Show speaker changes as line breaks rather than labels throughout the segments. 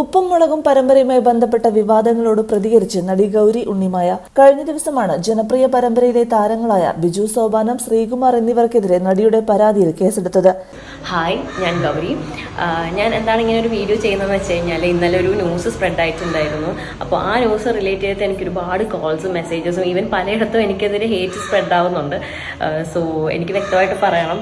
ഉപ്പും മുളകും പരമ്പരയുമായി ബന്ധപ്പെട്ട വിവാദങ്ങളോട് പ്രതികരിച്ച് നടി ഗൗരി ഉണ്ണിമായ കഴിഞ്ഞ ദിവസമാണ് ജനപ്രിയ പരമ്പരയിലെ താരങ്ങളായ ബിജു സോപാനം ശ്രീകുമാർ എന്നിവർക്കെതിരെ നടിയുടെ പരാതിയിൽ കേസെടുത്തത്.
ഹായ് ഞാൻ ഗൗരി. ഞാൻ എന്താണ് ഇങ്ങനെ ഒരു വീഡിയോ ചെയ്യുന്നതെന്ന് വെച്ച് കഴിഞ്ഞാൽ ഇന്നലെ ഒരു ന്യൂസ് സ്പ്രെഡ് ആയിട്ടുണ്ടായിരുന്നു. അപ്പോൾ ആ ന്യൂസ് റിലേറ്റ് ചെയ്തിട്ട് എനിക്ക് ഒരുപാട് കോൾസും മെസ്സേജസും ഈവൻ പലയിടത്തും എനിക്കെതിരെ ഹേറ്റ് സ്പ്രെഡ് ആവുന്നുണ്ട്. സോ എനിക്ക് വ്യക്തമായിട്ട് പറയണം.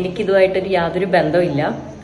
എനിക്കിതുമായിട്ടൊരു യാതൊരു ബന്ധവുമില്ല.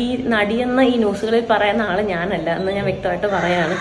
ഈ നടിയെന്ന ഈ ന്യൂസുകളിൽ പറയുന്ന ആൾ ഞാനല്ല എന്ന് ഞാൻ വ്യക്തമായിട്ട് പറയാണ്.